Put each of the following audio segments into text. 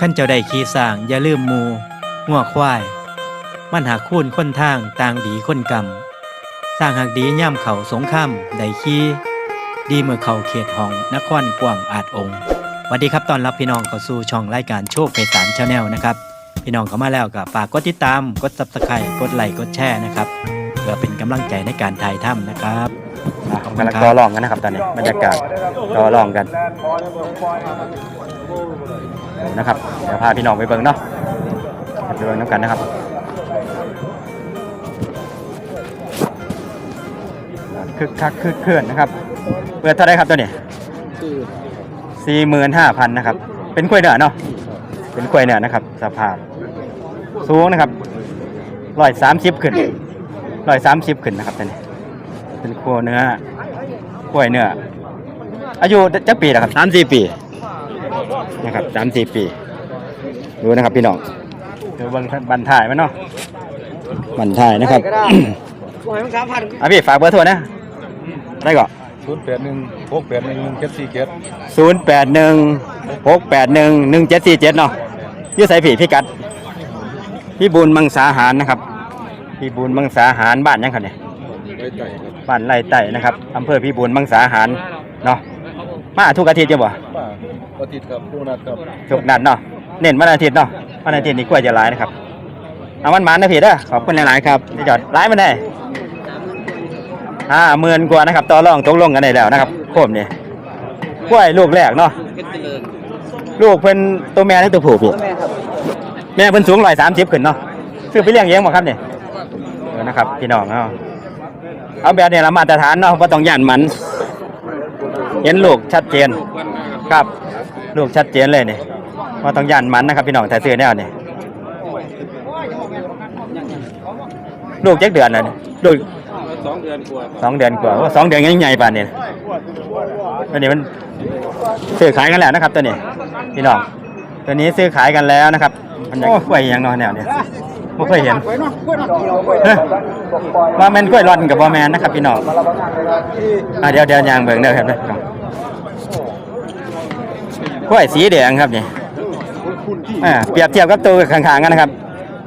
ขั้นเจ้าได้ขี่สร้างอย่าลืมหมูงัวควาย มันหาคูนคนทางต่างดีคนกรรมสร้างหักดีย่ำเขาสงครามได้ขี่ดีเมื่อเขาเขตห้องนครกว้างอาจองค์สวัสดีครับตอนรับพี่น้องเข้าสู่ช่องรายการโชคเพสารชาแนลนะครับ พี่น้องเข้ามาแล้วก็ฝากกดติดตาม กด subscribe กดไลค์กดแชร์นะครับเพื่อเป็นกำลังใจในการถ่ายทำนะครับอะขอบคุณกำลังคต่อรับรองกันนะครับตอนนี้บรรยากาศต่อรองกัน นะครับเดี๋ยวพาพี่น้องไปเบิ่งเนาะไปเบิ่งน้ำกันนะครับคึกคักคึกเคลื่อนนะครับเปิดเท่าไรครับตัวนี้สี่หมื่นห้าพันนะครับ เป็นกล้วยเนื้อเนาะเป็นกล้วยเนื้อนะครับสภาพสูงนะครับร้อยสามสิบขึ้นร้อยสามสิบขึ้นนะครับตัวนี้เป็นครัวยเนื้อกล้วยเนื้ออายุจักปีนะครับสามสี่ปี นะครับสามสี่ปี ดูนะครับพี่น้องดูเบางบันถ่ายมันเนาะบันถ่ายนะครับอะพี่ฝากเบอร์โทรนะได้ก่อนศูนย์แปดหนึ่งหกแปดหนึ่งหนึ่งเจ็ดสี่เจ็ดศูนย์แปดหนึ่งหกแปดหนึ่งหนึ่งเจ็ดสี่เจ็ดเนาะอยืดใส่ผีพี่กัดพี่บุญมังสาหารนะครับพี่บุญมังสาหารบ้านยังครับเนี่ยไว้ไต่ครับบ้านไร่ไต่นะครับอำเภอพิบูลมังสาหารเนาะมาทุกอาทิตย์จ้ะบ่ ป้าปฏิทินครับผู้นัดครับทุกนัดเนาะเน้นวันอาทิตย์เนาะวันอาทิตย์นี่กล้วยจะหลายนะครับเอามันมันนะพี่เด้อขอบคุณหลายๆครับที่จอดหลายมันได้อ่าหมื่นกว่านะครับต่อรองตกลงกันได้แล้วนะครับโคมนี่กล้วยลูกแรกเนาะลูกเพิ่นตัวแม่หรือตัวผู้พี่แม่เพิ่นสูงร้อยสามสิบขึ้นเนาะซื้อไปเลี้ยงเองบ่ครับเนี่ยเออนะครับพี่น้องเอาะเอาแบบเนี้ละมาตรฐานเนาะบ่ต้องย่านมัน เห็นลูกชัดเจน ครับ ลูกชัดเจนเลยนี่ว่าต้องย่านมันนะครับพี่น้องแต่ซื้อแนวนี่ลูกเจ็ดเดือนนะนี่ลูกสองเดือนกว่าสองเดือนกว่าโอ้สองเดือนยังใหญ่ป่านนี้ตัวนี้มันซื้อขายกันแล้วนะครับตัวนี้พี่น้องตัวนี้ซื้อขายกันแล้วนะครับมันยังกล้วยยังเนอนแนวเนี่ยไม่เคยเห็นเฮ้ยว่าแมนกล้วยร่อนกับบอแมนนะครับพี่น้องอะเดี๋ยวเดี๋ยวยางเบิ่งเด้อครับเด้อพี่น้อง กล้วยสีแดงครับนี่อ่าเปรียบเทียบกับตัวข้างๆกันนะครับ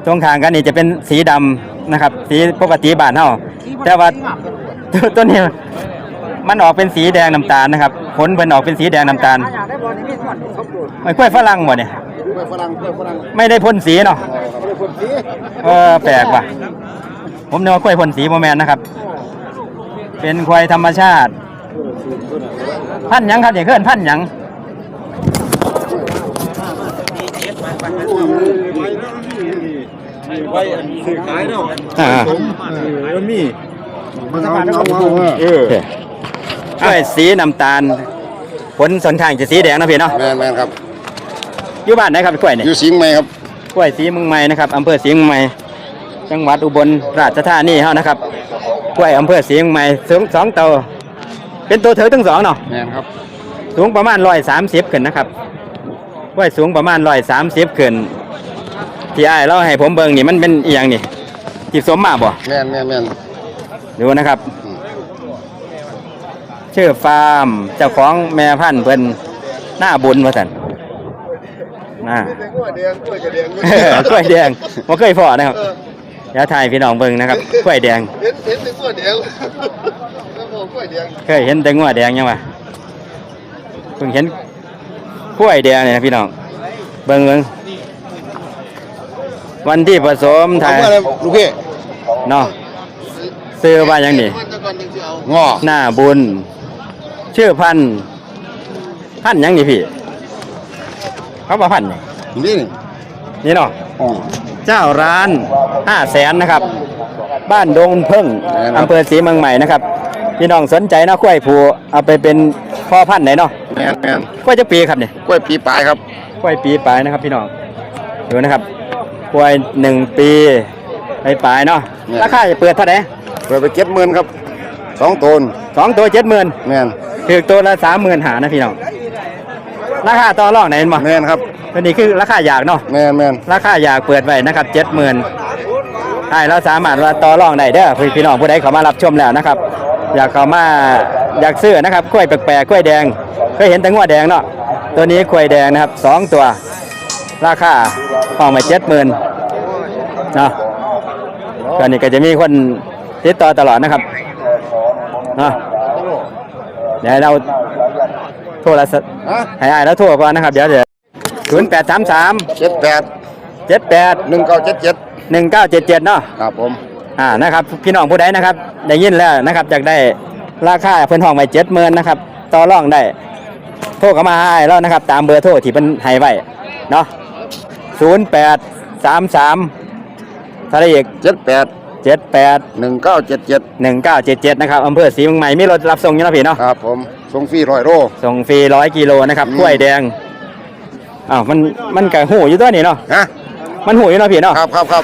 ตรงข้างกันนี่จะเป็นสีดำนะครับ สีปกติบ้านเฮาแต่ว่าตัวตัวนี้มันออกเป็นสีแดงน้ำตาลนะครับผลเป็นออกเป็นสีแดงน้ำตาลไม่กล้วยฝรั่งบ่เนี่ยเพื่อฝรั่งเพื่อฝรั่งไม่ได้พ่นสีเนาะไม่ได้คนสีเออแปลกว่ะ ผมนึกว่ากล้วยพ่นสีโมแมนนะครับ เป็นควายธรรมชาติ พันธุ์หยังครับอย่างเกินพันธุ์หยัง ไว้ซื้อขายเนาะอ่ามันมีเออกล้วยสีน้ำตาล ผลส่วนข้างจะสีแดงนะพี่เนาะแมนแมนครับอยู่บ้านไหนครับกล้วยเนี่ยอยู่สิงห์ไหมครับกล้วยสีเมืองใหม่นะครับอำเภอสีเมืองใหม่จังหวัดอุบลราชธานีเฮานะครับกล้วยอำเภอสีเมืองใหม่สูงสองเตาเป็นตัวเถอทั้งสองเนาะแมนครับสูงประมาณร้อยสามสิบขึ้นนะครับ กล้วยสูงประมาณร้อยสามสิบขึ้นที่อ้ายเราให้ผมเบิ่งนี่มันเป็นอีหยังนี่ที่สมมาบ่แมนแมนแมนดูนะครับชื่อฟาร์มเจ้าของแม่พันธุ์เพิ่นหน้าบุญว่าสันน่ากล้วยแดงกล้วยแดงกล้วยแดงบ่เคยพอนะครับเดี๋ยวถ่ายพี่น้องเบิ่งนะครับกล้วยแดง เห็นเห็นเป็นกล้วยแดงแล้วบอกกล้วยแดงเคยเห็นแต่งัวแดงยังวะเพิ่งเห็น กล้วยแดงเนี่ยนะพี่น้องเบิ่งเบิ่งวันที่ผสมถ่ายลูกพี่เนาะซื้อว่าหยังนี่มันจะก่อนยังจะเอางอหน้าบุญ ชื่อพันธุ์พันธุ์หยังนี่พี่ เขาบอกพันธุ์นี่นี่นี่นี่เนาะอ๋อเจ้าร้านห้าแสนนะครับ บ้านดงเพิ่งแม่นครับอำเภอศรีเมืองใหม่นะครับ พี่น้องสนใจนะกล้วยผูเอาไปเป็นพ่อพันธุ์ไหนเนาะ แมนแมนกล้วยจะปีครับเนี่ยกล้วยปีปลายครับกล้วยปีปลายนะครับพี่น้องดูนะครับกล้วยหนึ่งปีปลายปลายๆเนาะแม่นราคาจะเปิดเท่าไหร่เปิดไปเก็บหมื่นครับสองตนสองตัวเจ็ดหมื่นแมนถือตัวละสามหมื่นหานะพี่น้องราคาต่อรองไหนเห็นบ่แมนครับตัวนี้คือราคาอยากเนาะแมนแมนราคาอยากเปิดไว้นะครับเจ็ดหมื่นใช่เราสามารถว่าต่อรองได้เด้อพี่พี่น้องผู้ใดเข้ามารับชมแล้วนะครับ อยากเข้ามาอยากซื้อนะครับกล้วยแปลกๆกล้วยแดง เคยเห็นแต่งัวแดงเนาะตัวนี้กล้วยแดงนะครับสองตัว ราคาห้องไปเจ็ดหมื่นเนาะก็นี่ก็จะมีคนติดต่อตลอดนะครับเนาะเดี๋ยวเราโทรศัพท์ฮะให้อายแล้วโทรก่อนนะครับเดี๋ยวเดี๋ยวศูนย์แปดสามสามเจ็ดแปดเจ็ดแปดหนึ่งเก้าเจ็ดเจ็ดหนึ่งเก้าเจ็ดเจ็ดเนาะครับผมอ่านะครับพี่น้องผู้ใดนะครับได้ยินแล้วนะครับอยากได้ราคาเพิ่นห้องไว้เจ็ดหมื่นนะครับต่อรองได้ โทรเข้ามาให้แล้วนะครับ ตามเบอร์โทรที่เพิ่นให้ไว้เนาะศูนย์แปดสามสามทะเลอีกเจ็ดแปดเจ็ดแปดหนึ่งเก้าเจ็ดเจ็ดหนึ่งเก้าเจ็ดเจ็ดนะครับอำเภอศรีเมืองใหม่มีรถรับส่งอยู่เนาะพี่เนาะครับผมส่งฟรีร้อยโลส่งฟรีร้อยกิโลนะครับอืมกล้วยแดงอ้าวมันมันกะหูอยู่ตัวนี้เนาะฮะมันหูอยู่เนาะพี่เนาะครับครับครับ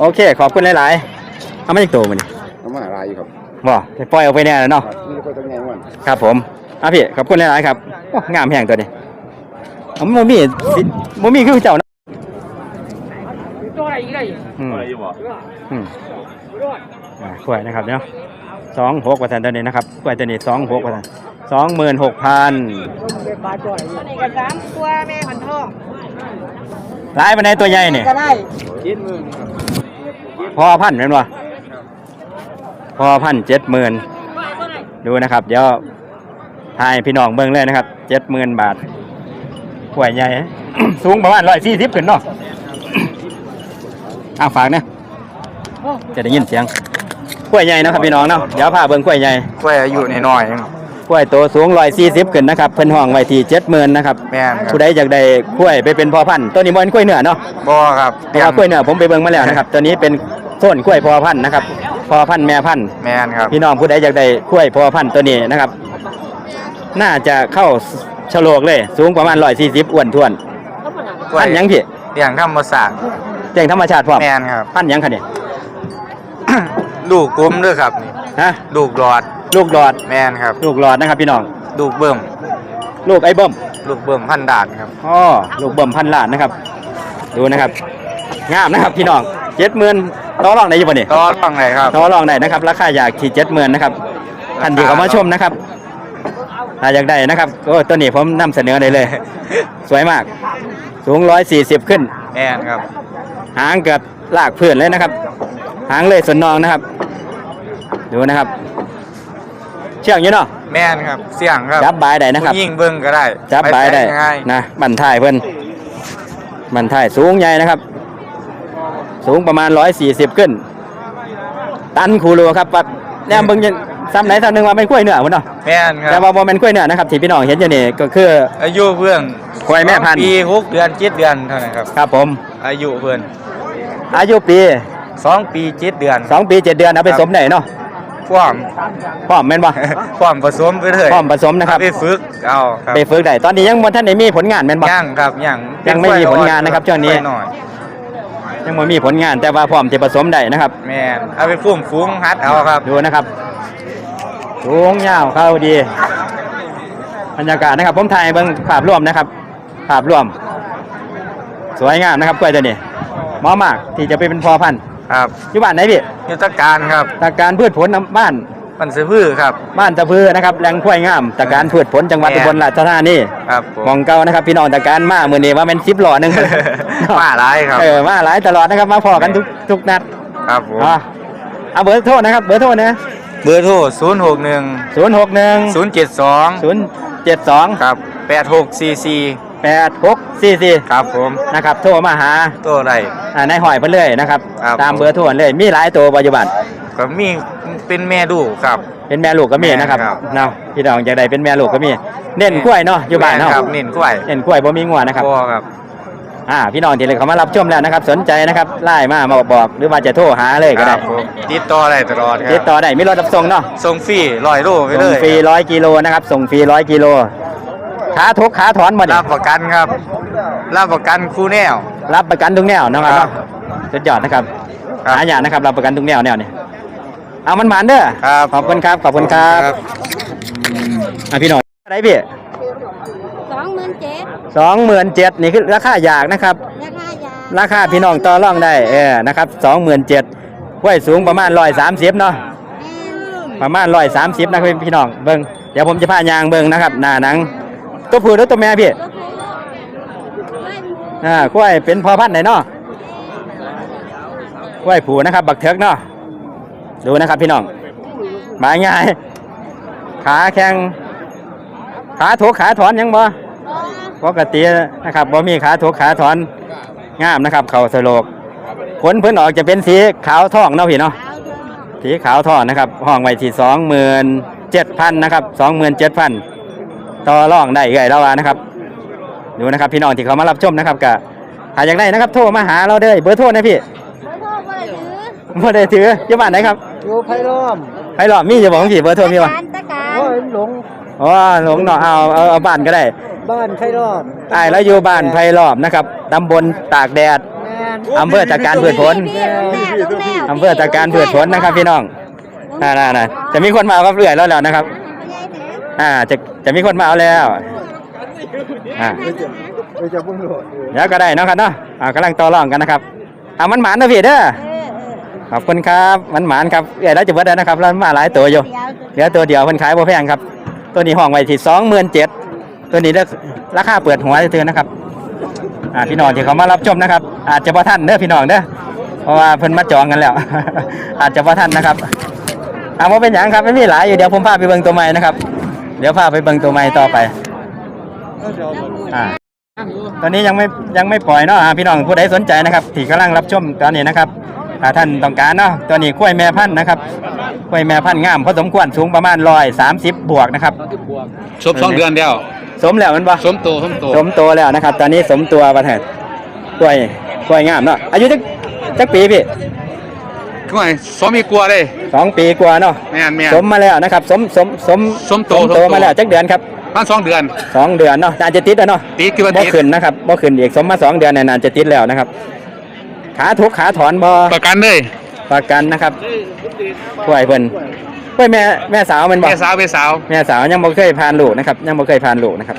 โอเค ขอบคุณหลายๆเอามาอีกตัวมันนี่เอามาอะไรครับบ่ปล่อยออกไปแน่แล้วเนาะนี่ก็ต้องไงมันครับผม อะพี่ขอบคุณหลายๆครับโอ้งามแห่งตัวนี้เอาโมมี่สิโมมี่คือเจ้าเนาะอืมอืมอ่ากล้วยนะครับเนาะสองหกเปอร์เซ็นต์ตัวนี้นะครับกล้วยตัวนี้สองหกเปอร์เซ็นต์สองหมื่นหกพันตัวนี้ก็สามตัวแม่พันทองหลายไปในตัวใหญ่นี่ก็ได้พอพันเป็นวะพอพันเจ็ดหมื่นดูนะครับ เดี๋ยว ทายพี่น้องเบิ่งเลยนะครับเจ็ดหมื่นบาทกล้วยใหญ่ สูงประมาณร้อยสี่สิบขึ้นเนาะอ้าวฝากนะจะได้ยินเสียงกล้วยใหญ่เนาะครับพี่น้องเนาะเดี๋ยวพาเบิ่งกล้วยใหญ่กล้วยอายุน้อยกล้วยโตสูงร้อยสี่สิบขึ้นนะครับเพิ่นห้องไว้ที่เจ็ดหมื่นนะครับแม่นครับผู้ใดอยากได้กล้วยไปเป็นพ่อพันธุ์ตัวนี้มันกล้วยเนื้อเนาะบ่ครับเพราะว่ากล้วยเนื้อผมไปเบิ่งมาแล้วนะครับตัวนี้เป็นโซนกล้วยพ่อพันธุ์นะครับพ่อพันธุ์แม่พันธุ์แม่นครับพี่น้องผู้ใดอยากได้กล้วยพ่อพันธุ์ตัวนี้นะครับ น่าจะเข้าฉลกเลย สูงประมาณร้อยสี่สิบอ้วนท้วนพันธุ์หยังพี่อย่างธรรมศาสตร์แจ้งธรรมชาติพร้อมแม่นครับ พันธุ์หยังคะเนี่ยลูกกลมด้วยครับนี่ฮะลูกหลอดลูกหลอดแม่นครับ ลูกหลอดนะครับพี่น้อง ลูกเบิ่มลูกไอ้เบิ่มลูกเบิ่มพันดานครับอ๋อลูกเบิ่มพันล้านนะครับ ดูนะครับ งามนะครับพี่น้องเจ็ดหมื่นต่อรองได้อยู่ปะเนี่ย ต่อรองไหนครับ ต่อรองได้นะครับราคาอยากที่เจ็ดหมื่นนะครับท่านที่เขามาชมนะครับ ถ้าอยากได้นะครับโอ้ตัวนี้ผมนำเสนอได้เลย สวยมาก สูงร้อยสี่สิบขึ้นแม่นครับ หางเกือบลากพื้นเลยนะครับ หางเลยสวนนองนะครับ ดูนะครับ เชือกอยู่เนาะแม่นครับ เสียงครับจับบายได้นะครับผู้ยิ่งเบิ่งก็ได้จับบายได้ปง่ายนะบันท้ายเพิ่นบันท้ายสูงใหญ่นะครับ สูงประมาณร้อยสี่สิบขึ้น ตันคูรูครับปัดแนมเบิ่งยัง ซ้ำไหนซ้ำหนึ่งว่าเป็นกล้วยเนื้อพุ่นเนาะแม่นคแต่รับว่าบ่เป็นกล้วยเนื้อนะครับที่พี่น้องเห็นอยู่นี่ก็คือ อายุเพื่อนควายแม่พันธุ์ ปีหกเดือนเจ็ดเดือนเท่านั้นครับ ครับผม อายุเพื่อนอายุปีสองปีเจ็ดเดือนสองปีเจ็ดเดือนเอาไปครับสมได้เนาะความพร้อมแม่นบ่ความผสมไปเลยพร้อมผสมนะครับ ไปฝึกเอาครับไปฝึกได้ตอนนี้ยังบ่ท่านได้มีผลงานแม่นบ่ ย่างครับย่างยังไม่มีผลงานนะครับช่วงนี้ ไปหน่อยยังบ่มีผลงานแต่ว่าพร้อมที่ผสมได้นะครับ แม่นเอาไปฟุ้มฟุ้งฮัดเอาครับดูนะครับ สูงยาวเข้าดีบรรยากาศนะครับ ผมถ่ายเบิ่งภาพรวมนะครับ ภาพรวม สวยงามนะครับกล้วยตัวนี้เหมาะมากที่จะไปเป็นพอพันธุ์ครับอยู่บ้านไหนพี่ยุทธการครับตาการพืชผลน้ำบ้าน มันซื้อพืชครับ บ้านตะพือนะครับแหล่งกล้วยงามตาการพืชผลจังหวัดแม่อุบลราชธานีครับผมหมองเก่านะครับ พี่น้องตาการมามื้อนี้ว่าแม่น10หล่อหนึง มาหลายครับ เออมาหลายตลอดนะครับมาพอกันทุกทุกนัดครับผมอะเอาเบอร์โทรนะครับ เบอร์โทรนะ เบอร์โทรศูนย์หกหนึ่ง061ศูนย์เจ็ดสอง072ครับแปดหกสี่สี่8644ครับผม นะครับโทรมาหาตัวอะไร อ่านายหอยเพิ่นเลยนะครับ ครับตามเบอร์โทรเลยมีหลายตัวปัจจุบัน ก็มีเป็นแม่ดูครับ เป็นแม่ลูกก็มีนะครับครับ เนาะพี่น้องอยากได้เป็นแม่ลูกก็มี เน้นกล้วยเนาะอยู่บ้านเนาะครับเน้นกล้วยเน้นกล้วยบ่มีงัวนะครับพ่อครับ อ่าพี่น้องที่เลยเขามารับชมแล้วนะครับ สนใจนะครับไล่มามาบอกหรือว่าจะโทรหาเลยก็คได้รับผมติดต่อได้ตลอดคติรัดบต่อได้มีรถรับส่งเนาะส่งฟรีร้อยโลไปส่เลงยฟรีร้อยกิโลนะครับส่งฟรีร้อยกิโลขาทุกขาถอนมาดิรับประกันครับ รับประกันคู่แนว รับประกันทุกแนวนะครับครัเนาะบสุดยอดนะครับครับหาอย่างนะครับรับประกันทุกแนวแนวนี่เอามันหมานเด้อครับขอบคุณครับขอบคุณครับอะพี่น้องอะไรพี่สองห มื่นเจ็ดสองหมื่นเจ็ดนี่คือราคาอยากนะครับ ราคายาราคาพี่น้องต่อรองได้เออนะครับสองหมื่นเจ็ดห้วยสูงประมาณร้อยสามสิบเนาะประมาณร้อยสามสิบนะครับพี่น้องเบิ้งเดี๋ยวผมจะพายางเบิ้งนะครับหน้าหนัง ตัวผู้หรือตัวแม่พี่รอ่ากล้วยเป็นพอพันธุ์ไหนเนาะกล้วยผูนะครับ บักเถิกเนาะดูนะครับพี่น้องหมายง่ายขาแข็งขาถูกขาถอนยังบ่ ปกตินะครับบ่มีขาถูกขาถอนงามนะครับ เขาสโลกขนเพิ่นออกจะเป็นสีขาวทองเนาะพี่เนาะสีขาวทองนะครับ ห้องไว้ที่สองหมื่นเจ็ดพันนะครับสองหมื่นเจ็ดพันต่อรองได้เอ่ยแล้วว่านะครับ ดูนะครับพี่น้องที่เขามารับชมนะครับกะหาอยากได้นะครับ โทรมาหาเราเด้อเบอร์โทรนะพี่บ่ได้ถืออยู่บ้านไหนครับอยู่ไผ่ล้อมไปหรอมีจะบอกพี่เบอร์โทรมีวะตะการโอ้ยหลงอ๋อหลงเนาะเอาเอาเอาบ้านก็ได้ บ้านไผ่ล้อมอ้ายแล้วอยู่บ้านไผ่รอบนะครับตำบลตากแดดแม่นอำเภอจากการพืชผลพี่ลูกแม่ลูกแม่อำเภอจากการพืชผลนะครับพี่น้องน่าน่าน่าจะมีคนมาเอากับเรื่อยแล้วแล้วนะครับ อ่าจะจะมีคนมาเอาแล้วอ่าไปจะบุ้งโหลดเดี๋ยวก็ได้เนาะครับเนาะอ่ากำลังต่อรองกันนะครับเอามันหมานนะพี่เด้อขอบคุณครับมันหมานครับเอ้ยแล้วจะเบิดแล้วนะครับแล้วมาหลายตัวอยู่เหลือตัวเดียวเพิ่นขายบ่แพงครับ ตัวนี้ห้องไว้ที่สองหมื่นเจ็ด ตัวนี้เด้อราคาเปิดหัวเตือนนะครับอ่าพี่น้องที่เขามารับชมนะครับ อาจจะบ่ทันเด้อพี่น้องเด้อเพราะว่าเพิ่นมาจองกันแล้ว อาจจะบ่ทันนะครับเอาว่าเป็นหยังครับไม่มีหลายอยู่เดี๋ยวผมพาไปเบิ่งตัวใหม่นะครับ เดี๋ยวพาไปเบิ่งตัวใหม่ต่อไปอ่าตอนนี้ยังไม่ยังไม่ปล่อยเนาะอ่าพี่น้องผู้ใดสนใจนะครับที่กำลังรับชมตอนนี้นะครับอ่าท่านต้องการเนาะตัวนี้กล้วยแม่พันธุ์นะครับกล้วยแม่พันธุ์งามพอสมควรสูงประมาณร้อยสามสิบบวกนะครับสมสองเดือนเดียว สมแล้วมันปะสมโตสมโตสมตัวแล้วนะครับ ตอนนี้สมตัวประเถิดกล้วยกล้วยงามเนาะอายุจักจักปีพี่ก็ไงสมมีกลัวเลยสองปีกว่าเนาะแม่นแม่นสมมาแล้วนะครับ สมสมสมสมโตสมโตสมโตมาแล้วจักเดือนครับพันสองเดือนสองเดือนเนาะน่าจะติดแล้วเนาะตีคือวันบ่ตีขึ้นนะครับบ่ขึ้นอีกสมมาสองเดือนเนี่ยน่าจะติดแล้วนะครับ ขาทุกขาถอนบ่ประกันเลยประกันนะครับกล้วยเพิ่น กล้วยแม่แม่สาวมันบ่แม่สาวแม่สาวแม่สาวยังบ่เคยผ่านลูกนะครับ ยังบ่เคยผ่านลูกนะครับ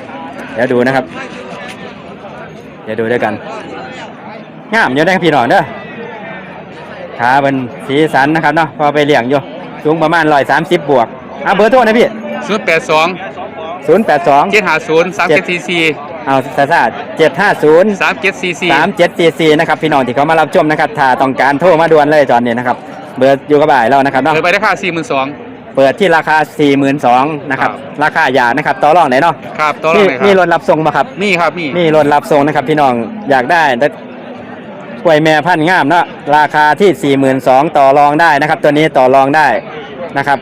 เดี๋ยวดูนะครับ เดี๋ยวดูด้วยกันงามอยู่ได้อพี่น้องเด้อขาเป็นสีสันนะครับเนาะพอไปเลี้ยงอยู่สูงประมาณร้อยสามสิบบวกอะเบอร์โทรนะพี่ศูนย์แปดสองศูนย์แปดสองเจ็ดห้าศูนย์สามเจ็ดสี่สี่เอาซาซาเจ็ดห้าศูนย์สามเจ็ดสี่สี่สามเจ็ดสี่สี่นะครับพี่น้องที่เขามารับชมนะครับถ้าต้องการโทรมาด่วนเลยตอนนี้นะครับ เบอร์อยู่กับบ่ายเรานะครับเนาะเคยไปได้ค่าสี่หมื่นสอง เปิดที่ราคา 42,000นะครับครับราคาหยานะครับต่อรองไหนเนาะครับตัวละมีไหนคมีรรับถรับส่งมาครับมีครับมีมีรถรับส่งนะครับพี่น้องอยากได้แต่กล้วยแม่พันธุ์งามเนาะราคาที่ 42,000ต่อรองได้นะครับ ตัวนี้ต่อรองได้นะครับ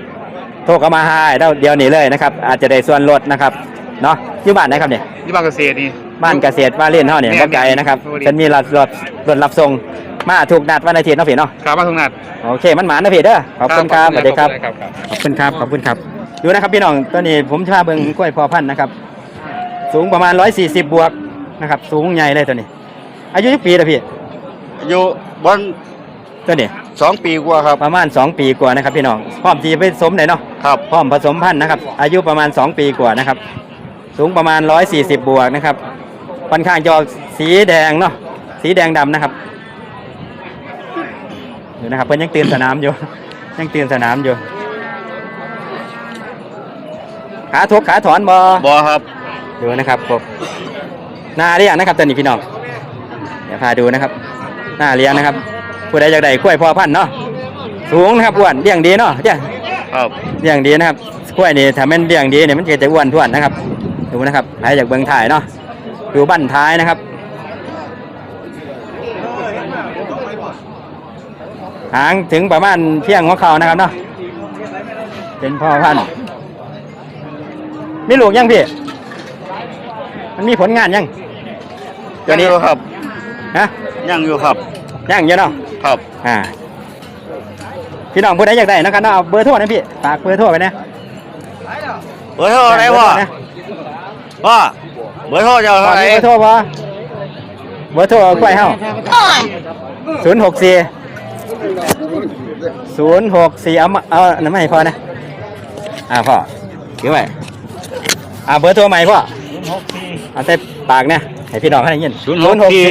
โทรเข้ามาให้เดี๋ยวเดี๋ยวนี้เลยนะครับ อาจจะได้ส่วนลดนะครับเนาะอยู่บ้านไหนครับเนี่ยยี่บ้านเกษตรนี่ บ้านเกษตรบ้านเล่นเท่าเนี่ยแม่บ่ไกลนะครับแม่เป็นมีรถรถรถรับส่งมาถูกนัดวันอาทิตย์เนาะพี่เนาะครับมาทุกนัดโอเคมันหมานนะพี่เด้อขอบคุณครับสวัสดีครับครับ ขอบคุณครับ ขอบคุณครับ ดูนะครับพี่น้องตัวนี้ผมจะพาเบิ่งกล้วยพอพันธุ์นะครับ สูงประมาณ 140 บวกนะครับ สูงใหญ่เลยตัวนี้ อายุยี่ปีแล้วพี่ อายุบอนตัวนี้สองปีกว่าครับ ประมาณ 2 ปีกว่านะครับพี่น้อง พร้อมที่จะไปสมไหนเนาะ ครับ พร้อมผสมพันธุ์นะครับ อายุประมาณ 2 ปีกว่านะครับ สูงประมาณ 140 บวกนะครับ ค่อนข้างจะออกสีแดงเนาะสีแดงดำนะครับดูนะครับเพิ่นยังตื่นสนามอยู่ ยังตื่นสนามอยู่ขาทุกขาถอนบอบอครับดูนะครับผมหน้าเลี้ยงนะครับตอนนี้พี่น้องเดี๋ยวพาดูนะครับ หน้าเลี้ยงนะครับ ผู้ใดอยากได้กล้วยพอพันธุ์เนาะสูงนะครับอ้วนเลี้ยงดีเนาะเลี้ยงครับเลี้ยงดีนะครับกล้วยนี่ถ้ามันเลี้ยงดีเนี่ยมันจะจะอ้วนท้วนนะครับ ดูนะครับใครอยากเบิ่งถ่ายเนาะ ดูบั้นท้ายนะครับหางถึงประมาณเพียงหัวเข่านะครับเนาะเป็นพ่อพันธุ์มีลูกยังพี่ มันมีผลงานยังตัวนี้ยังอยู่ครับฮะยังอยู่ครับยังอยู่เนาะครับอ่าพี่น้องผู้ใดอยากได้นะครับเนาะเอาเบอร์โทรนะพี่ฝากเบอร์โทรไว้นะเบอร์โทรอะไรวะนะว่าเบอร์โทรจะขอเท่าไหรมีเบอร์โทรบ่เบอร์โทรกล้วยเฮาศูนย์หกสี่ศูนย์หกสี่เอามาเอาอันนั้นไม่พอนะอ่าพ่อถือไว้อ่าเบอร์โทรใหม่พ่อเอาใส่ปากเนี่ยให้พี่น้องเขาได้ยินศูนย์หกสี่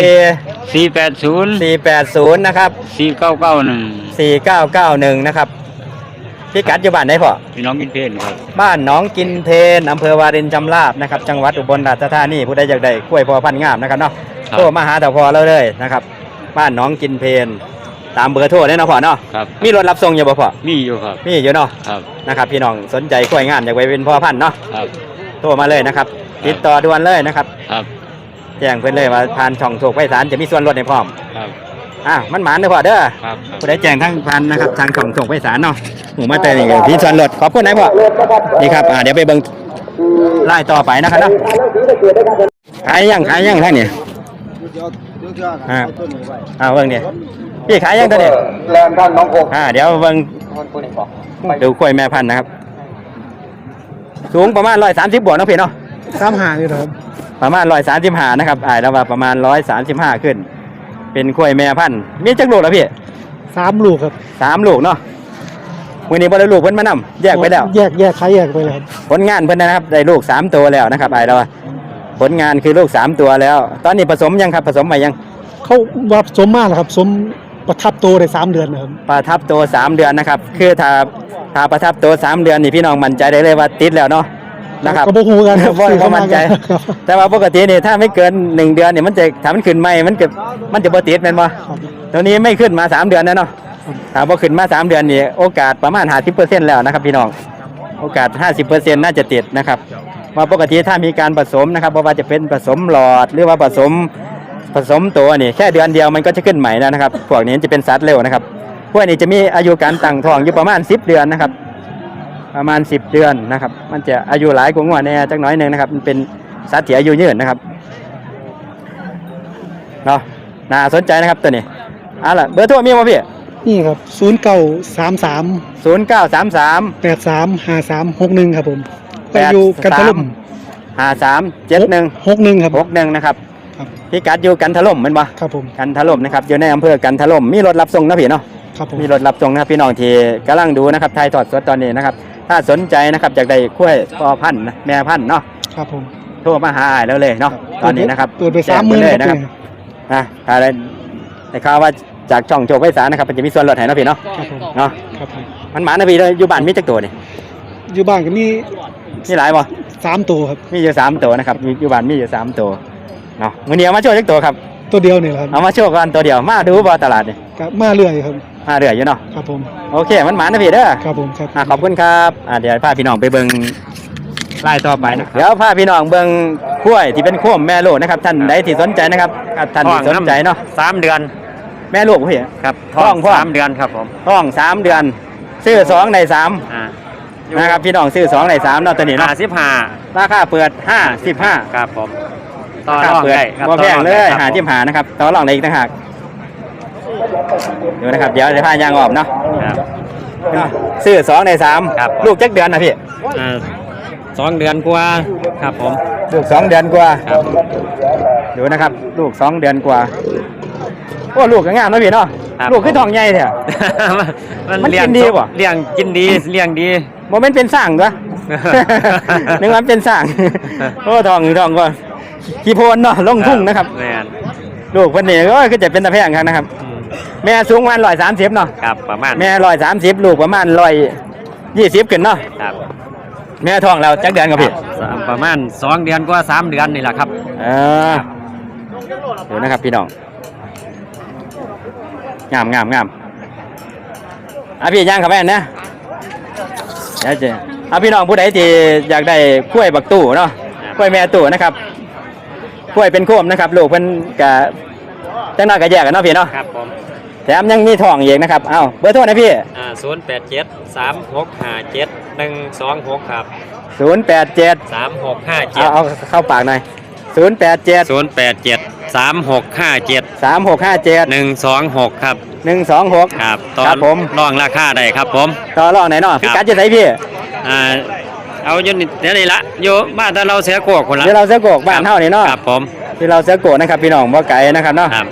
สี่แปดศูนย์สี่แปดศูนย์นะครับสี่เก้าเก้าหนึ่งสี่เก้าเก้าหนึ่งนะครับ พี่กัดอยู่บ้านไหนพ่อพี่น้องกินเพลนครับบ้านหนองกินเพนอำเภอวารินจำราบนะครับจังหวัดอุบลราชธานีผู้ใดอยากได้กล้วยพอพันธุ์งามนะครับเนาะครับ โทรมาหาแต่พอเราเลยนะครับ บ้านหน้องกินเพนตามเบอร์โทรเลยเนาะพ่อเนาะครับมีรถรับส่งอยู่บ่พ่อมีอยู่ครับมีอยู่เนาะครับนะครับ พี่น้องสนใจกล้วยงามอยากไปเป็นพ่อพันธุ์เนาะครับโทรมาเลยนะครับ ติดต่อด่วนเลยนะครับครับแจ้งเพิ่นเลยว่าผ่านช่องโชคไพศาลจะมีส่วนลดให้พร้อม ครับ อะมันหมานเด้อพ่อเด้อครับผู้ใดแจ้งทางพันนะครับทางช่องโชคไพศาลเนาะหมู่มาแต่นี่ก็มีส่วนลดขอบคุณนายพ่อนี่ครับอ่าเดี๋ยวไปเบิ่งไล่ต่อไปนะครับเนาะขายยังขายยังท่านนี่เดี๋ยวเดี๋ยวจะอ่าเอาตัวนี้ไว้อ่าเบิ่งนี่พี่ขายยังตัวนี้แลนท่านน้องโคกอ่าเดี๋ยวเบิ่งดูกล้วยแม่พันธุ์นะครับ สูงประมาณร้อยสามสิบบวกเนาะพี่เนาะสามหานี่เหรอครับประมาณร้อยสามสิบห้านะครับอ่าแล้วว่าประมาณร้อยสามสิบห้าขึ้น เป็นกล้วยแม่พันธุ์มีจักลูกแล้วพี่สามลูกครับสามลูกเนาะวันนี้บริลูกเพิ่นมานำแยกไปแล้ว แยกแยกขายแยกไปแล้วครับผลงานเพิ่นนะครับได้ลูกสามตัวแล้วนะครับไอ้เราผลงานคือลูกสามตัวแล้ว ตอนนี้ผสมยังครับผสมไปยัง เขาวับสมมาแล้วครับสมประทับโตได้สามเดือนนะครับประทับตัวสามเดือนนะครับ คือถ้าถ้าประทับตัวสามเดือนนี่พี่น้องมั่นใจได้เลยว่าติดแล้วเนาะ นะครับก็บ่ฮู้กันครับบ่ซื้อบ่เข้าามั่นใจครับแต่ว่าปกตินี่ถ้าไม่เกินหนึ่งเดือนเนี่ยมันจะถ้ามันขึ้นใหม่มันจะมันจะบ่ติดแม่นบ่ครับตัวนี้ไม่ขึ้นมาสามเดือนแล้วเนาะถ้าบ่ขึ้นมาสามเดือนนี่โอกาสประมาณ50%แล้วนะครับพี่น้องโอกาส 50%น่าจะติดนะครับว่าปกติถ้ามีการผสมนะครับบ่ว่าจะเป็นผสมหลอดหรือว่าผสมผสมตัวนี่แค่เดือนเดียวมันก็จะขึ้นใหม่แล้วนะครับพวกนี้จะเป็นสัตว์เร็วนะครับพวกนี้จะมีอายุการตั้งท้องอยู่ประมาณ 10 เดือนนะครับ ประมาณ 10 เดือนนะครับ มันจะอายุหลายกว่างัวแน่จักหน้อยหนึงนะครับ มันเป็นสัตว์ที่อายุยืนนะครับเนาะน่าสนใจนะครับตัวนี้เอาล่ะเบอร์โทรมีบ่พี่นี่ครับศูนย์เก้าสามสามศูนย์เก้าสามสามแปดสามห้าสามหกหนึ่งครับผมแปไปดอยู่กันทะลุมห้าสามเจ็ดหนึ่งหกหนึ่งครับหกหนึ่งนะครับครับพี่กัดอยู่กันถล่มแมันบ่ครับผมกันถล่มนะครับอยู่ในอำเภอกันถล่มมีรถรับส่งนะพี่เนาะครับผมมีรถรับส่งนะครับพี่น้องที่กำลังดูนะครับไทยทอดสดตอนนี้นะครับ ถ้าสนใจนะครับจากได้กล้วยพ่อพันธุ์นะแม่พันธุ์เนาะครับผมโทรมาหาอ้ายแล้วเลยเนาะตอนนี้นะครับเปิดไปแจ้สางมหมื่นเลยคนะครัรับบอะอะไรได้ข่าวว่าจากช่องโจกไพศาลนะครับมันจะมีส่วนลดให้เนาะพี่เนาะครับผมเนาะครับผมมันหมานะพี่เลยอยู่บ้านมีจักตัวนี่อยู่บ้านก็มีมีหลายบ่สามตัวครับ มีอยู่สามตัวนะครับมีอยู่บ้านมีอยู่สามตัวเนาะมื้อนี้เอามาโชว์จักตัวครับตัวเดียวนี่แหละครับเอามาโชว์กันตัวเดียวมาดูบ่ตลาดนี่ ก็มาเรื่อยครับ มาเรื่อยอยู่เนาะครับผมโอเคมันหมานะพี่เด้อครับผมครับอะขอบคุณครับอะเดี๋ยวพาพี่น้องไปเบิ่งไล่ต่อไปนะครับเดี๋ยวพาพี่น้องเบิ่งกล้วยที่เป็นโค้มแม่ลูกนะครับ ท่านใดที่สนใจนะครับครับท่านที่สนใจเนาะสามเดือน แม่ลูกพี่ครับท้องพ่อสามเดือนครับผมท้องสามเดือนซื้อสองในสามอ่านะครับพี่น้องซื้อสองในสามเนาะตัวนี้ห้าเนาะสิบห้าราคาเปิดห้าสิบห้าครับผมต่อราคารองเปิดได้ครับบ่แพงเลยต่อรองได้หาครับจิ้มหานะครับต่อรองได้อีกต่างหาก ดูนะครับ เดี๋ยวจะพายางออกเนาะครับเนาะซื้อสองในสามครับ ลูกจักเดือนนะพี่อ่าสองเดือนกว่าครับผมลูกสองเดือนกว่าครับดูนะครับ ลูกสองเดือนกว่าโอ้ลูกก็งามเนาะพี่เนาะครับลูกคือทองใหญ่แท้มันเลี้ยงกินดีบ่ เลี้ยงกินดีเลี้ยงดี โมเมนต์เป็นสร้างตัวนึกว่าเป็นสร้างโอ้ทองทองก็ขี้โพนเนาะลงทุ่งนะครับ แม่นลูกเพิ่นนี่ก็คือจะเป็นตะแพงครับนะครับอืม แม่สูงประมาณร้อยสามสิบเนาะครับประมาณแม่ร้อยสามสิบลูกประมาณร้อยยี่สิบขึ้นเนาะครับแม่ท้องแล้วจักเดือนกับพี่สามประมาณสองเดือนกว่าสามเดือนนี่แหละครับเออเดี๋ยวนะครับพี่น้องงามงามงามอะพี่ย่างเข้าไปนะเดี๋ยวเจอะพี่น้องผู้ใดที่อยากได้กล้วยบักตู่เนาะกล้วยแม่ตู่นะครับกล้วยเป็นโคมนะครับลูกเพิ่นกะ จังน้อยก็แยกกันเนาะพี่เนาะครับผมแถมยังมีทองอีกนะครับเอ้าเบอร์โทรนะพี่อ่าศูนย์แปดเจ็ดสามหกห้าเจ็ดหนึ่งสองหกครับศูนย์แปดเจ็ดสามหกห้าเจ็เอาดเอาเข้าปากหน่อยศูนย์แปดเจ็ดศูนย์แปดเจ็ดสามหกห้าเจ็ดสามหกห้าเจ็ดหนึ่งสองหกครับหนึ่งสองหก ครับตอครันบผม รองราคาได้ครับผม ต่อรองไหนอยเนาะครับพี่กัดจะไหนพี่ อ่าเอาอยู่นี่เดี๋ยวนี้ละอยู่บ้านแต่เราเสียกวกคนละเดี๋ยวเราเสือโกกบ้านเท่านี่เนาะ ครับผม ที่เราเสือโกกนะครับพี่น้องบ่ไก่นะครับเนาะครับ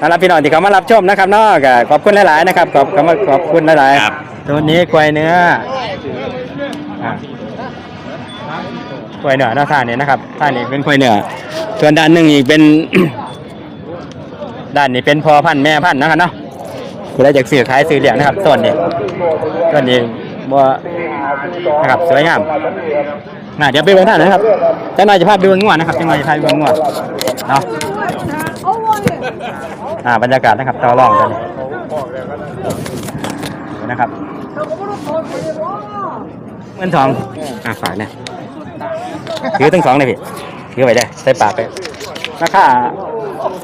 สำหรับพี่น้องที่เขามารับชมนะครับเนาะก็ขอบคุณหลายๆนะครับขอบขอบขอบคุณหลายครับ ๆตัวนี้ควายเนื้ออะควายเนื้อเนาะท่านี้นะครับท่านี้เป็นควายเนื้อส่วนด้านหนึ่งอีกเป็น ด้านนี้เป็นพอพันธุ์แม่พันธุ์นะครับเนาะคุณได้จากสื่อขายสื่อเหลี่ยงนะครับต้นนี้ต้นนี้บ่นะครับสวยงาม น่ะเดี๋ยวไปเบิ่งท่านนะครับจังหน่อยจะพาไปเบิ่งงวนะครับจังหน่อยจะพาไปเบิ่งงวเนาะอ่าบรรยากาศนะครับต่อรองกันนะครับเงินทองอ่าฝากเนี่ยถือทั้งสองเลยพี่ถือไว้ได้ใส่ปากไปราคา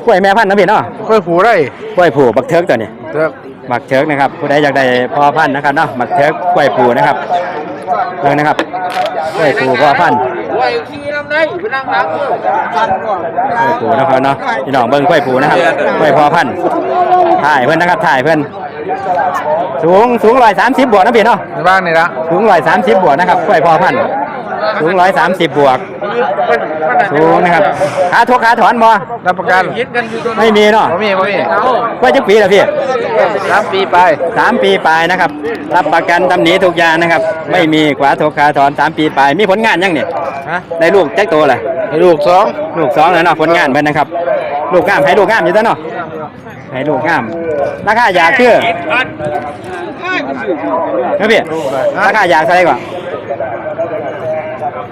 กล้วยแม่พันธุ์นะพี่เนาะค่อยผูได้กล้วยผูบักเทิกตัวนี้เด้อบักเทิกนะครับผู้ใดอยากได้พ่อพันธุ์นะครับเนาะบักเทิกกล้วยผูนะครับเบิ่งนะครับ กล้วยผูพ่อพันธุ์ไว้ขี้น้ำได้ไปนั่งหลังเออกันก่อนกล้วยผูนะครับเนาะพี่น้องเบิ่งกล้วยผูนะครับกล้วยพ่อพันธุ์ถ่ายเพื่อนนะครับถ่ายเพื่อนสูงสูงร้อยสามสิบบวกนะพี่เนาะในบ้านนี่ละสูงร้อยสามสิบบวกนะครับกล้วยพ่อพันธุ์ สูงร้อยสามสิบบวก สูงนะครับขาทกขาถอนบ่รับประกันยึดกันอยู่ตรงไม่มีเนาะบ่มีบ่มีกล้วยจักปีแล้วพี่สามปีไปสามปีปลายนะครับ รับประกันตำหนิทุกอย่างนะครับ ไม่มีขวาทกขาถอนสามปีปลายมีผลงานยังเนี่ยฮะได้ลูกแจ็คโตเลยให้ลูกสองลูกสองแล้วเนาะผลงานเพิ่นนะครับ ลูกงามให้ลูกงามอยู่ตัวเนาะให้ลูกงามราคาอยากคือเฮ้ยพี่ราคาอยากเท่าไหร่กว่า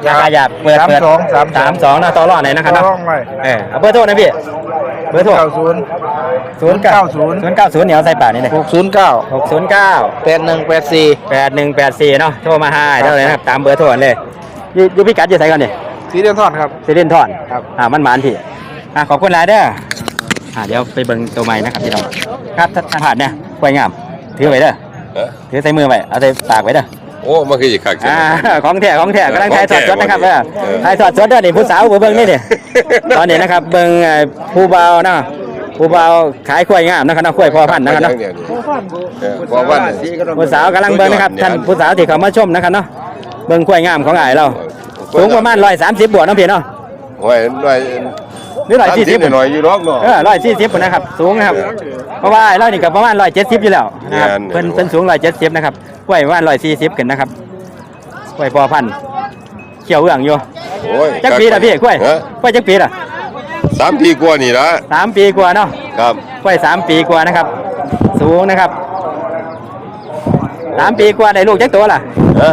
ราคาอยากเปิดสามเปิดสองสามสามสองนะต่อรอดไหนอยนะครับเนาะร้องไว้เออเอาเบอร์โทรนะพี่เบอร์โทรเก้าศูนย์ ศูนย์เก้าศูนย์ ศูนย์เก้าศูนย์เหนียวใส่ปากนี่เลยหกศูนย์เก้าหกศูนย์เก้าแปดหนึ่งแปดสี่แปดหนึ่งแปดสี่เนาะโทรมาหาเท่าไหร่นะครับตามเบอร์โทรเลยอยู่อยู่พิกัดอยู่ไสก่อนนี่สีเดือนทอดครับสิรินทอนครับ อ่า มันหมานพี่ อ่า ขอบคุณหลายเด้อ อ่า เดี๋ยวไปเบิ่งตัวใหม่นะครับพี่น้อง ครับถ้าถ้าผ่านเนี่ยกล้วยงาม ถือไว้เด้อเอ๊ะถือใส่มือไว้ เอาใส่ปากไว้เด้อ โอ้มันคืออีกขักอ่าของแท้ของแท้กำลังถ่ายทอดสดนะครับเออเออถ่ายทอดสดเด้อนี่ผู้สาวผู้เบิ่งนี่นี่ ตอนนี้นะครับเบิ่งเอ่อผู้เบาเนาะผู้เบาขายกล้วยงามนะครับเนาะกล้วยพอพันธุ์นะครับเนาะเออพอวันเนี่ย ผู้สาวกำลังเบิ่งนะครับท่านผู้สาวที่เขามาชมนะครับเนาะเบิ่งกล้วยงามของอ้ายเราสูงประมาณ130บวกเนาะพี่เนาะโอ้ยหน่อยหรือ140หน่อยอยู่รอบเนาะ เออ140พุ่นนะครับสูงนะครับเพราะว่าอ้ายเรานี่ก็ประมาณ170อยู่แล้วนะครับแม่น เพิ่นเพิ่นสูง170นะครับกล้วยประมาณ140ขึ้นนะครับกล้วยพอพันธุ์เขียวเอื้องอยู่โอ้ยจักปีละพี่กล้วยฮะกล้วยจักปีละสามปีกว่านี่ละสามปีกว่าเนาะครับกล้วยสามปีกว่านะครับ สูงนะครับสามปีกว่าได้ลูกจักตัวล่ะฮะ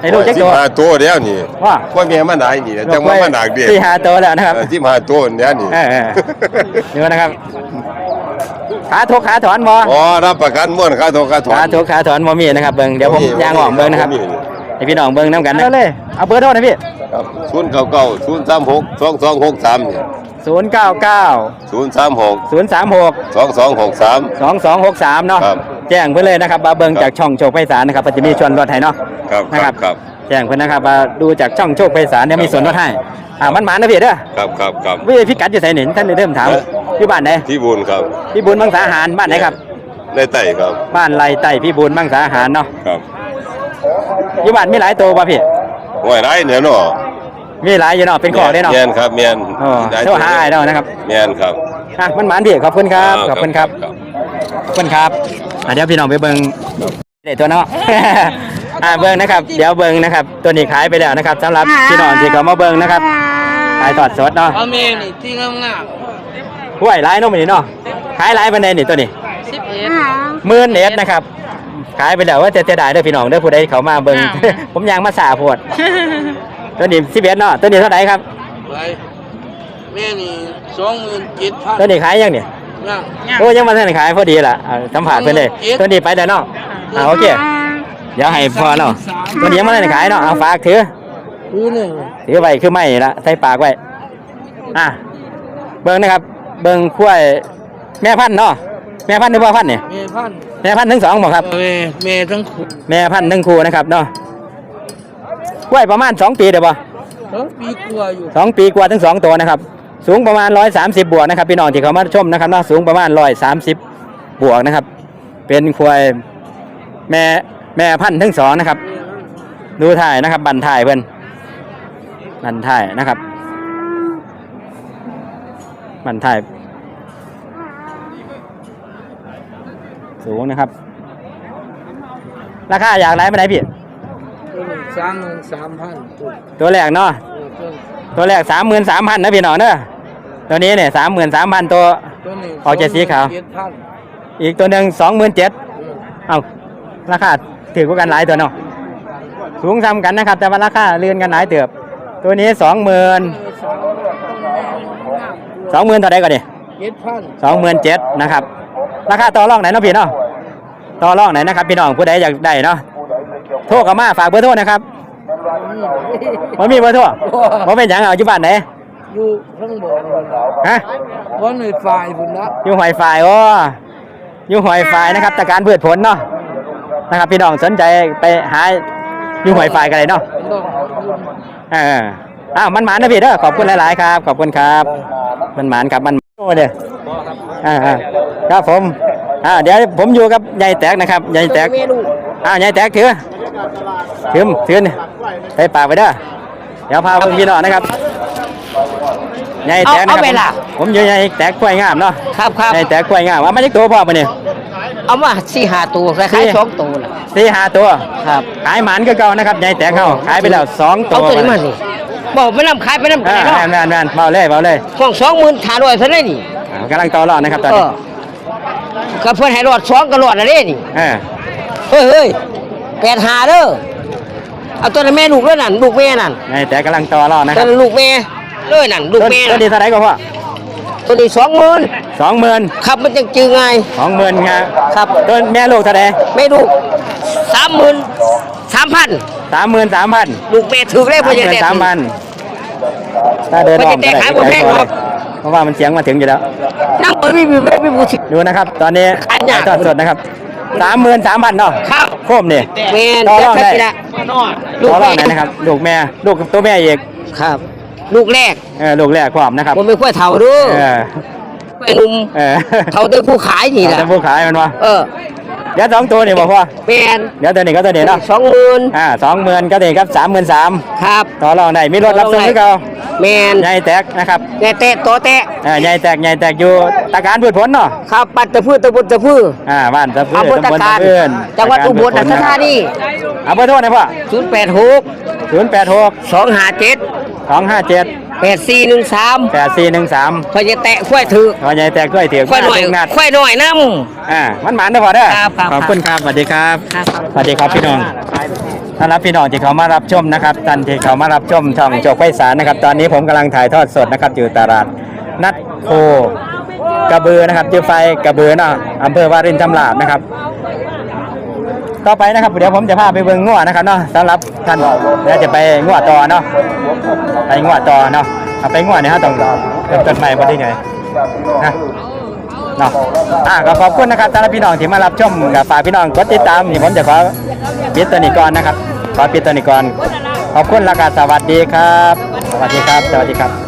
ได้ลูกจักตัวสิบห้าตัวแล้วนี่ว่ากล้วยแม่มันได้นี่นะจังว่ามันหนักเดียวสี่ห้าตัวแล้วนะครับสิบห้าตัวเนี่ยนี่เออเออนี่นะครับ ขาทุกขาถอนบ่อ๋อรับประกันม่วนค่าโทรค่าถอน ขาทุกขาถอนบ่มีนะครับเบิ่งเดี๋ยวผมย่างออกเบิ่งนะครับให้พี่น้องเบิ่งน้ำกันนะเลยเอาเบอร์โทรนะพี่ครับศูนย์เก้าเก้าศูนย์สามหกสองสองหกสามเนี่ยศูนย์เก้าเก้าศูนย์สามหกศูนย์สามหก สองสองหกสาม สองสองหกสามเนาะครับแจ้งเพื่อนเลยนะครับมาเบิ่งจากช่องโชคไพศาลนะครับเพิ่นจะมีชวนรถให้เนาะครับนะคครัรับบครับ แจ้งเพื่อนนะครับมาดูจากช่องโชคไพศาลเนี่ยมีส่วนลดให้อ่ามันหมานะพี่เด้อครับครับครับ วิพิกัดอยู่ไสหนิท่านได้เริ่มถามเอ๊ะ อยู่บ้านไหนพี่บุญครับพี่บุญมังสาหารบ้านไหนครับในไต่ครับ บ้านไรไต่พี่บุญมังสาหารเนาะครับอยู่บ้านมีหลายตัวป่ะพี่ห้วยไรเนี่ยเนาะมีหลายอยู่เนาะเป็นขอได้เนาะแมนครับแมนอ๋อโทรหาอ้ายเนาะนะครับแมนครับอะมันหมานพี่ขอบคุณครับขอบคุณครับครับขอบคุณครับอะเดี๋ยวพี่น้องไปเบิ่งเด็ดตัวเนาะอ่าเบิ่งนะครับ เดี๋ยวเบิ่งนะครับ ตัวนี้ขายไปแล้วนะครับสำหรับพี่น้องที่เขามาเบิ่งนะครับขายทอดสดเนาะเอาเมนี่ที่งาม ห้วยหลายเนาะมื้อนี้เนาะขายหลายปานใดนี่ตัวนี้ๆสิบเอ็ดหมื่นเอ็ดนะครับขายไปแล้วว่าจะเสียดายเด้อพี่น้องเด้อผู้ใดเขามาเบิ่งอ้าวผมยางมาสาโพดตัวนี้11เนาะตัวนี้เท่าไหร่ครับไปแม่นี่สองหมื่นเจ็ดพันตัวนี้ขายยังเนี่ยย่างโอ้ยังมาทันขายพอดีล่ะเอาสัมผัสเพิ่นเลยเอ็ดตัวนี้ไปแล้วเนาะอ่าโอเคเดี๋ยวให้พอเนาะตัวนี้ยังมาทันขายเนาะเอาฝากถือคือหนึ่งถือไว้คือไม่ละใส่ปากไว้อะเบิ่งนะครับ เบิ่งขั้วยแม่พันธุ์เนาะแม่พันธุ์หรือพ่อพันธุ์เนี่ยเมพันแม่พันธุ์ทั้งสองบอกครับ เมเมทั้งคู่แม่พันธุ์ทั้งคู่นะครับเนาะขั้วยประมาณสองปีเดี๋ยวบ่สองปีกว่าอยู่สองปีกว่าทั้งสองตัวนะครับ สูงประมาณร้อยสามสิบบวกนะครับพี่น้องที่เขามาชมนะครับเนาะสูงประมาณร้อยสามสิบบวกนะครับ เป็นควายแม่แม่พันธุ์ทั้งสองนะครับ ดูถ่ายนะครับ บันถ่ายเพื่อนบันถ่ายนะครับ บันถ่าย สูงนะครับ ราคาอยากไรมาไหนพี่ตัวหนึ่งสามหมื่นสามพันตัวตัวแรกเนาะตัวตัวแรกสามหมื่นสามพันนะพี่น้องเนอะตัวนี้เนี่ยสามหมื่นสามพันตัวตัวหนึ่งออกจากสีขาวเจ็ดพันอีกตัวหนึ่งสองหมื่นเจ็ดเอาราคาถือกว่ากันหลายตัวเนาะสูงซ้ำกันนะครับ แต่ว่าราคาเลื่อนกันหลายเติบ ตัวนี้สองหมื่นสองหมื่นเท่าไรก่อนดิสเจ็ดพันสองหมื่นเจ็ดนะครับ ราคาต่อรองไหนเนาะพี่เนาะต่อรองไหนนะครับพี่น้องผู้ใดอยากได้เนาะโทรกลับมาฝากเบอร์โทรนะครับว่ามีเบอร์โทรว่าเป็นหยังเอาอยู่บ้านไหนอยู่ข้างบนฮะวันในฝ่ายพุ่นนะอยู่หอยฝ่ายโอ้อยู่หอยฝ่ายนะครับแต่การพืชผลเนาะนะครับพี่น้องสนใจไปหาอยู่หอยฝ่ายกันเลยเนาะต้องเอออ้าวมันหมานนะพี่เด้อขอบคุณหลาย ๆ ครับ ขอบคุณครับ มันหมานครับมัน โอ้เด้ออ่าอ่าครับผมอ่าเดี๋ยวผมอยู่กับยายแตกนะครับยายแตกอ้าวยายแตกถือถือถือนี่ไปปากไปเด้อเดี๋ยวพาเพิ่งพี่น้องนะครับยายแตกนะครับผมผมอยู่ยายแตกกล้วยงามเนาะครับครับยายแตกกล้วยงามว่ามาจากตัวพ่อปะเนี่ย เอามาสี่ห้าตัวคล้ายๆสองตัวน่ะสี่ห้าตัวครับ ขายหมันก็เก่านะครับยายแตกเขาขายไปแล้วสองตัเอาวตัวนี้มาสิ บอกไปนำขายไปนำอ่ากันเนาะแม่นแม่นแม่นเบาเลยเบาเลยห้องสองหมื่นห้าร้อยเท่านั้นนี่อ่ากำลังต่อรองนะครับตอนเอนี้อก็เพิ่นให้รอดสองก็รอดแล้วเด้นี่ เออเฮ้ยเฮ้ยแปดหาเด้อเอาตัวนั้นแม่ลูกแล้วนั่นลูกแม่นั่นยายแตกกำลังต่อรองนะคตัรัวบนั้นลูกแม่เลยนั่นลูกต้นแม่ต้นนี้น่ะเท่าไหร่ก็พ่อตัวนี้สองหมื่นสองหมื่นครับมันจังจือไงสองหมื่นครับครับ ต้นแม่ลูกเท่าไหร่แม่ลูกสามหมื่นสามพันสามหมื่นสามพันลูกแม่ถือได้สามพ่อหใหญ่มื่นแต่สามพัน ถ้าเดินออกพ่อใหญ่แต่ขายบ่แพงหรอกเพราะว่ามันเสียงมาถึงอยู่แล้วนั่งเปิดไม่มีไม่มีผู้สิดูนะครับ ตอนนี้ขายยากถ่ายทอดสดนะครับสามหมื่นสามพันเนาะครับโคมนี่แม่ต่อรองได้ละลูต่กอรแรองกไหนนะครับ ลูกแม่ ลูกตัวแม่อีกครับ ลูกแรกเออลูกแรกความนะครับผมเป็นขั้วเฒ่าเด้เอออขั้วหนุ่มเออเฒ่าเด้อผู้ขายนี่แหละจะผู้ขายมันวะเออ เดี๋ยวสองตัวนี่บอกว่าแม่นเดี๋ยวตัวนี้ก็ตัวนี้เนาะสองหมื่นอ่าสองหมื่นก็ตัวนี้ครับสามหมื่นสามครับต่อรองได้มีรถรับส่งให้เขาแม่นใหญ่แตกนะครับแง่แตะตัวแตะเออใหญ่แตกใหญ่แตกอยู่ตะการพืชผลเนาะครับปัตตะพืชตะบุตตะพืชอ่าบ้านตะพื้นอำเภอตะการพื้นจังหวัดอุบลราชธานีเอาเบอร์โทรหน่อยพ่อศูนย์แปดหกศูนย์แปดหกสองห้าเจ็ดสองห้าเจ็ด แปดสี่หนึ่งสามแปดสี่หนึ่งสามพอจะแตะขั้วถือพอใหญ่แตกด้วยเถียงขั้วหน่อยทุกนัดขั้วหน่อยน้อ่ามันหมันได้อพอเด้อครับครับขอบคุณครับสวัสดีครับครับสวัสดีครับพี่น้องต้อนรับพี่น้องที่เขามารับชมนะครับท่านที่เขามารับชมช่องโจกไพศาลนะครับ ตอนนี้ผมกำลังถ่ายทอดสดนะครับ อยู่ตลาดนัดโคกระบือนะครับชื่อไฟกระบือเนาะอำเภอวารินชำราบนะครับ ต่อไปนะครับเดี๋ยวผมจะพาไปเบิ่งงัวนะครับเนาะสำหรับท่านเดี๋ยวจะไปงัวต่อเนาะไปงัวต่อเนาะไปงัวเนี่ยฮะต้องเริ่มต้นใหม่บ่ได้ไงนะเนาะอะก็ขอบคุณนะครับท่านพี่น้องที่มารับชมกับฝากพี่น้องกดติดตามนี่ผมจะขอปิดตัวนี้ก่อนนะครับขอปิดตัวนี้ก่อนขอบคุณและก็สวัสดีครับ สวัสดีครับ สวัสดีครับ